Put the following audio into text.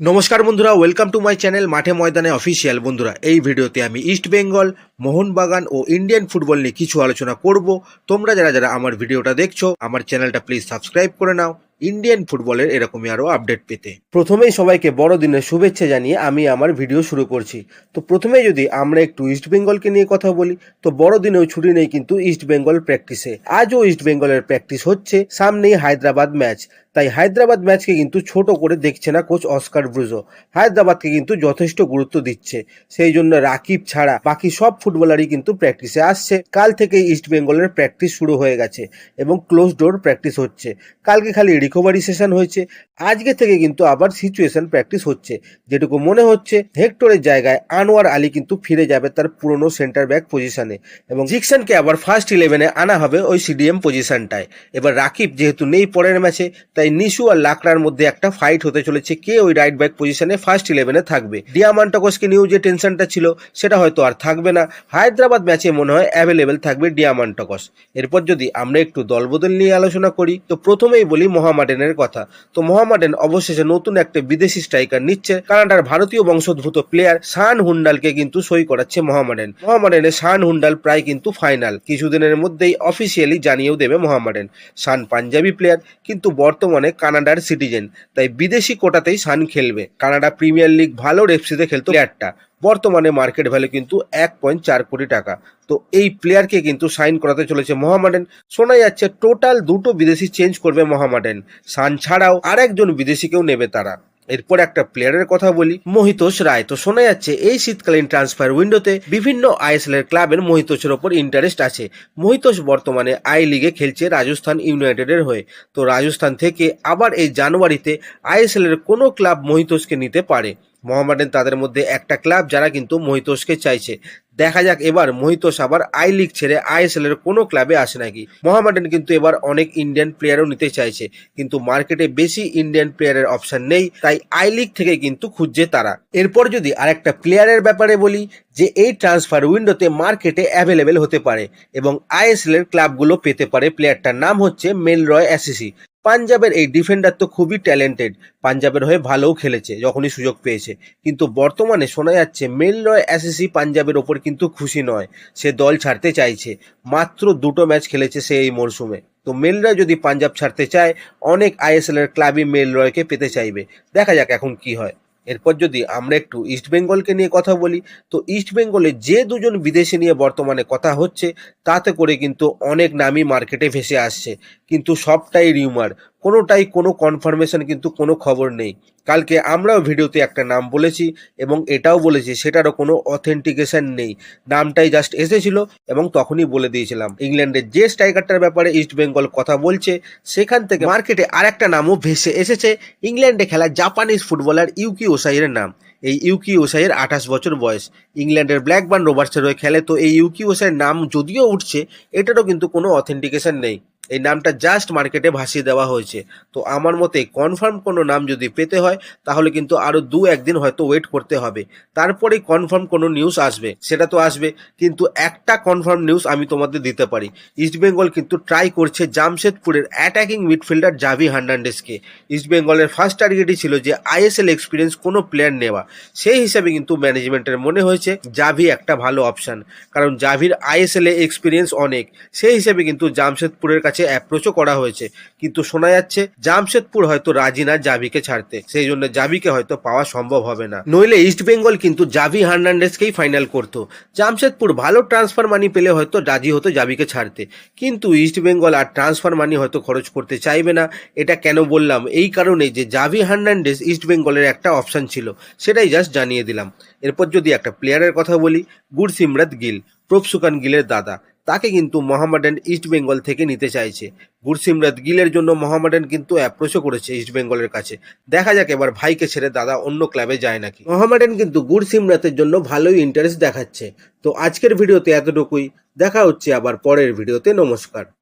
নমস্কার বন্ধুরা welcome to my channel মাঠে ময়দানে অফিসিয়াল বন্ধুরা, এই ভিডিওতে আমি ইস্ট বেঙ্গল মোহনবাগান ও ইন্ডিয়ান ফুটবল নিয়ে কিছু আলোচনা করব। তোমরা যারা যারা আমার ভিডিওটা দেখছ, আমার চ্যানেলটা প্লিজ সাবস্ক্রাইব করে নাও। ইন্ডিয়ান ফুটবলের এরকমই আরও আপডেট পেতে। প্রথমেই সবাইকে বড়দিনের শুভেচ্ছা জানিয়ে আমি আমার ভিডিও শুরু করছি। তো প্রথমে যদি আমরা একটু ইস্ট বেঙ্গলকে নিয়ে কথা বলি, তো বড়দিনেও ছুটি নেই কিন্তু ইস্ট বেঙ্গল প্র্যাকটিসে আজও ইস্ট বেঙ্গলের প্র্যাকটিস হচ্ছে, সামনেই হায়দ্রাবাদ ম্যাচ তাই হায়দ্রাবাদ ম্যাচকে কিন্তু ছোট করে দেখছে না কোচ অস্কার ব্রুজো। হায়দ্রাবাদকে কিন্তু যথেষ্ট গুরুত্ব দিচ্ছে। সেই জন্য রাকিব ছাড়া বাকি সব ফুটবলারই কিন্তু প্র্যাকটিসে আসছে। কাল থেকে ইস্ট বেঙ্গলের প্র্যাকটিস শুরু হয়ে গেছে এবং ক্লোজ ডোর প্র্যাকটিস হচ্ছে। কালকে খালি রিকভারি সেশন হয়েছে। আজকে থেকে কিন্তু আবার সিচুয়েশন প্র্যাকটিস হচ্ছে। যেটুকু মনে হচ্ছে, হেক্টরের জায়গায় আনোয়ার আলী কিন্তু ফিরে যাবে তার পুরনো সেন্টার ব্যাক পজিশনে এবং জিকসনকে আবার ফার্স্ট ইলেভেনে আনা হবে ওই সিডিএম পজিশনটায়। এবার রাকিব যেহেতু নেই পরের ম্যাচে, তাই নিশু আর লাকড়ার মধ্যে একটা ফাইট হতে চলেছে। কে ওই রাইট ব্যাক পজিশনে ফার্স্ট ইলেভেনে থাকবে? ডিয়ামান্টাকসকে নিয়েও যে টেনশনটা ছিল, সেটা হয়তো আর থাকবে না। হায়দ্রাবাদ ম্যাচে মনে হয় অ্যাভেলেবেল থাকবে ডিয়ামান্টাকস এরপর যদি আমরা একটু দলবদল নিয়ে আলোচনা করি, তো প্রথমেই বলি মহামাডেনের কথা। তো মহামাডেন অবশেষে নতুন একটা বিদেশি স্ট্রাইকার নিচ্ছে। কানাডার ভারতীয় বংশোদ্ভূত প্লেয়ার শান হুন্ডালকে কিন্তু সই করাচ্ছে মহামাডেন। মোহামেডানের শান হুন্ডাল প্রায় কিন্তু ফাইনাল কিছুদিনের মধ্যেই অফিসিয়ালি জানিয়েও দেবে মোহামেডান। শান পাঞ্জাবি প্লেয়ার কিন্তু বর্তমানে কানাডার সিটিজেন। তাই বিদেশি কোটাতেই সান খেলবে। কানাডা প্রিমিয়ার লিগ ভালো রেপসিতে খেলতো প্লেয়ারটা। বর্তমানে মার্কেট ভ্যালু কিন্তু এক পয়েন্ট চার কোটি টাকা। তো এই প্লেয়ারকে কিন্তু সাইন করাতে চলেছে মোহামেডান। শোনা যাচ্ছে টোটাল দুটো বিদেশি চেঞ্জ করবে মোহামেডান। সান ছাড়াও আরেকজন বিদেশিকেও নেবে তারা। এরপর একটা প্লেয়ারের কথা বলি, মোহিতোষ রায়। তো শোনা যাচ্ছে, এই শীতকালীন ট্রান্সফার উইন্ডোতে বিভিন্ন আইএসএল এর ক্লাবের মোহিতোষের ওপর ইন্টারেস্ট আছে। মহিতোষ বর্তমানে আই লিগে খেলছে রাজস্থান ইউনাইটেডের হয়ে। তো রাজস্থান থেকে আবার এই জানুয়ারিতে আইএসএল এর কোনো ক্লাব মহিতোষকে নিতে পারে। মোহামেডান তাদের মধ্যে একটা ক্লাব যারা কিন্তু মোহিতোষকে চাইছে। দেখা যাক এবার মোহিতোষ আবার আই লিগ ছেড়ে আইএসএল এর কোনো ক্লাবে আসে নাকি। মোহামেডান কিন্তু এবার অনেক ইন্ডিয়ান প্লেয়ারও নিতে চাইছে, কিন্তু মার্কেটে বেশি ইন্ডিয়ান প্লেয়ারের অপশন নেই, তাই আই লিগ থেকে কিন্তু খুঁজছে তারা। এরপর যদি আরেকটা প্লেয়ারের ব্যাপারে বলি, যে এই ট্রান্সফার উইন্ডোতে মার্কেটে অ্যাভেলেবেল হতে পারে এবং আইএসএল এর ক্লাবগুলো পেতে পারে প্লেয়ারটার নাম হচ্ছে মেল রয় অ্যাসিসি পাঞ্জাবের এই ডিফেন্ডার তো খুবই ট্যালেন্টেড পাঞ্জাবের হয়ে ভালোও খেলেছে, যখনই সুযোগ পেয়েছে। কিন্তু বর্তমানে শোনা যাচ্ছে মেল রয় অ্যাসিসি পাঞ্জাবের ওপর কিন্তু খুশি নয়, সে দল ছাড়তে চাইছে। মাত্র দুটো ম্যাচ খেলেছে সে এই মরশুমে তো মেল রয় যদি পাঞ্জাব ছাড়তে চায়, অনেক আইএসএল এর ক্লাবই মেল রয়কে পেতে চাইবে। দেখা যাক এখন কি হয়। এরপর যদি আমরা একটু ইস্টবেঙ্গলকে নিয়ে কথা বলি, তো ইস্টবেঙ্গলে যে দুজন বিদেশি নিয়ে বর্তমানে কথা হচ্ছে, তাতে করে কিন্তু অনেক নামই মার্কেটে ভেসে আসছে। কিন্তু সবটাই রিউমার কোনোটাই কোনো কনফার্মেশন কিন্তু কোনো খবর নেই। কালকে আমরাও ভিডিওতে একটা নাম বলেছি এবং এটাও বলেছি, সেটারও কোনো অথেন্টিকেশন নেই। নামটাই জাস্ট এসেছিল এবং তখনই বলে দিয়েছিলাম। ইংল্যান্ডের যে স্ট্রাইকারটার ব্যাপারে ইস্ট বেঙ্গল কথা বলছে, সেখান থেকে মার্কেটে আরেকটা নামও ভেসে এসেছে, ইংল্যান্ডে খেলা জাপানিজ ফুটবলার ইউকি ওসাইয়ের নাম। এই ইউকি ওসাইয়ের আঠাশ বছর বয়স। ইংল্যান্ডের ব্ল্যাকবার্ন রোবার্সের হয়ে খেলে তো এই ইউকি ওসাইয়ের নাম যদিও উঠছে, এটারও কিন্তু কোনো অথেন্টিকেশন নেই। এই নামটা জাস্ট মার্কেটে ভাসিয়ে দেওয়া হয়েছে। তো আমার মতে কনফার্ম কোনো নাম যদি পেতে হয়, তাহলে কিন্তু আরও দু একদিন হয়তো ওয়েট করতে হবে। তারপরেই কনফার্ম কোনো নিউজ আসবে, সেটা তো আসবে। কিন্তু একটা কনফার্ম নিউজ আমি তোমাদের দিতে পারি। ইস্টবেঙ্গল কিন্তু ট্রাই করছে জামশেদপুরের অ্যাটাকিং মিডফিল্ডার জাভি হার্নান্ডেসকে ইস্টবেঙ্গলের ফার্স্ট টার্গেটই ছিল যে আইএসএল এক্সপিরিয়েন্স কোনো প্লেয়ার নেওয়া। সেই হিসাবে কিন্তু ম্যানেজমেন্টের মনে হয়েছে জাভি একটা ভালো অপশান কারণ জাভির আইএসএল এ এক্সপিরিয়েন্স অনেক। সেই হিসাবে কিন্তু জামশেদপুরের কাছে অ্যাপ্রোচও করা হয়েছে। কিন্তু শোনা যাচ্ছে, জামশেদপুর হয়তো রাজি না জাভিকে ছাড়তে। সেই জন্য জাভিকে হয়তো পাওয়া সম্ভব হবে না। নইলে ইস্ট বেঙ্গল কিন্তু জাভি হার্নান্ডেসকেই ফাইনাল করতো। জামশেদপুর ভালো ট্রান্সফার মানি পেলে হয়তো রাজি হতো জাভিকে ছাড়তে। কিন্তু ইস্ট বেঙ্গল আর ট্রান্সফার মানি হয়তো খরচ করতে চাইবে না। এটা কেন বললাম? এই কারণে যে জাভি হার্নান্ডেস ইস্ট বেঙ্গলের একটা অপশান ছিল, সেটাই জাস্ট জানিয়ে দিলাম। এরপর যদি একটা প্লেয়ারের কথা বলি, গুরসিমরাত গিল। প্রফসুকান গিলের দাদা। তাকে কিন্তু মোহামেডান ইস্ট বেঙ্গল থেকে নিতে চাইছে। গুরসিমরাত গিলের জন্য মোহামেডান কিন্তু অ্যাপ্রোচও করেছে ইস্ট বেঙ্গলের কাছে। দেখা যাক এবার ভাইকে ছেড়ে দাদা অন্য ক্লাবে যায় নাকি। মোহামেডান কিন্তু গুরসিমরাতের জন্য ভালোই ইন্টারেস্ট দেখাচ্ছে। তো আজকের ভিডিওতে এতটুকুই। দেখা হচ্ছে আবার পরের ভিডিওতে। নমস্কার।